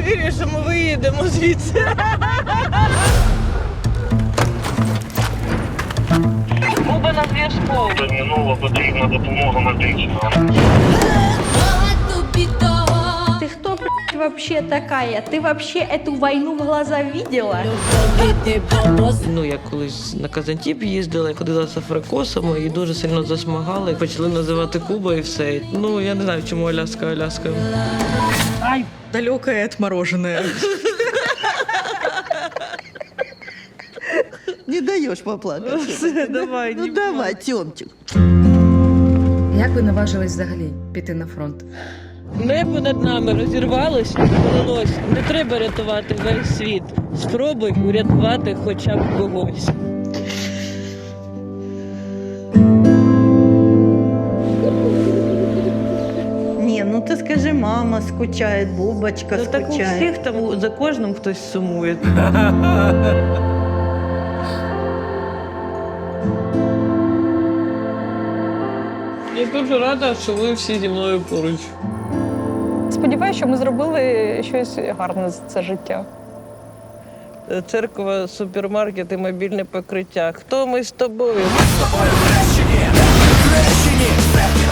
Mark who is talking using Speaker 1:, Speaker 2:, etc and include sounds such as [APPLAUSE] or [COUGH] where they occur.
Speaker 1: не вірю, що ми виїдемо звідси. Куба на зв'язку.
Speaker 2: Терміново потрібна допомога медична.
Speaker 3: Кто, блядь, вообще такая? Ты вообще эту войну в глаза видела?
Speaker 1: Ну, я колись на Казантіп їздила, ходила з африкосами і дуже сильно засмагали. Почали називати Куба і все. Ну, я не знаю, чому Аляска Аляска.
Speaker 4: Далекое отмороженное.
Speaker 5: Не даешь поплакать.
Speaker 1: Давай,
Speaker 5: Ну давай, Тёмчик.
Speaker 6: Як ви наважились взагалі піти на фронт?
Speaker 1: Небо над нами розірвалось і полилось. Не треба рятувати весь світ. Спробуй урятувати хоча б когось.
Speaker 5: Не, ну ты скажи, мама скучает, Бубочка
Speaker 1: Ну так у всіх там за кожним хтось сумує. [LAUGHS] Я дуже рада, що ви всі зі мною поруч.
Speaker 7: Сподіваюся, що ми зробили щось гарне за це життя.
Speaker 1: Е, церква, супермаркет і мобільне покриття. Хто ми з тобою? З тобою хрещені! Хрещені!